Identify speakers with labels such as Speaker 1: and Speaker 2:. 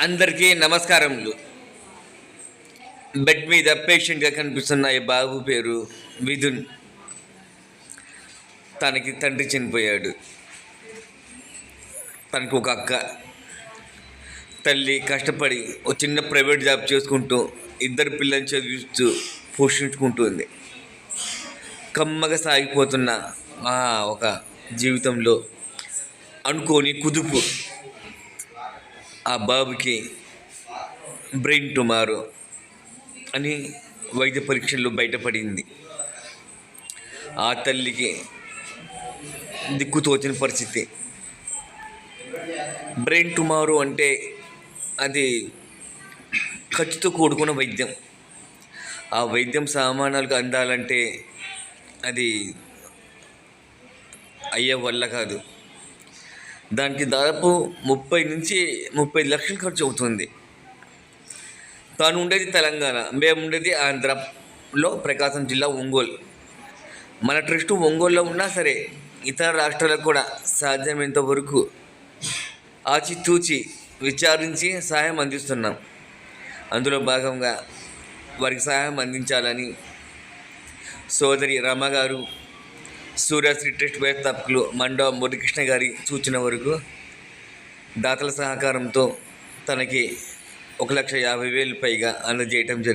Speaker 1: అందరికీ నమస్కారములు. బెడ్ మీద పేషెంట్గా కనిపిస్తున్న ఈ బాబు పేరు మిథున్. తనకి తండ్రి చనిపోయాడు. తనకు ఒక అక్క. తల్లి కష్టపడి ఒక చిన్న ప్రైవేట్ జాబ్ చేసుకుంటూ ఇద్దరు పిల్లల్ని చదివిస్తూ పోషించుకుంటుంది. కమ్మగా సాగిపోతున్న ఒక జీవితంలో అనుకోని కుదుపు. ఆ బాబుకి బ్రెయిన్ టుమారో అని వైద్య పరీక్షల్లో బయటపడింది. ఆ తల్లికి దిక్కుతోచిన పరిస్థితి. బ్రెయిన్ టుమారో అంటే అది ఖర్చుతో కూడుకున్న వైద్యం. ఆ వైద్యం సామానాలకు అందాలంటే అది అయ్యే వల్ల కాదు. దానికి దాదాపు ముప్పై నుంచి ముప్పై లక్షలు ఖర్చు అవుతుంది. తాను ఉండేది తెలంగాణ మేము ఉండేది ఆంధ్రలో ప్రకాశం జిల్లా ఒంగోలు. మన ట్రస్ట్ ఒంగోలులో ఉన్నా సరే ఇతర రాష్ట్రాలకు కూడా సాధ్యమైనంత వరకు ఆచితూచి విచారించి సహాయం అందిస్తున్నాం. అందులో భాగంగా వారికి సహాయం అందించాలని సోదరి రమగారు సూర్య శ్రీ ట్రస్ట్ వ్యవస్థాపకులు మండవ మురళీకృష్ణ గారి సూచన వరకు దాతల సహకారంతో తనకి ఒక లక్ష యాభై వేలు పైగా అందజేయటం జరిగింది.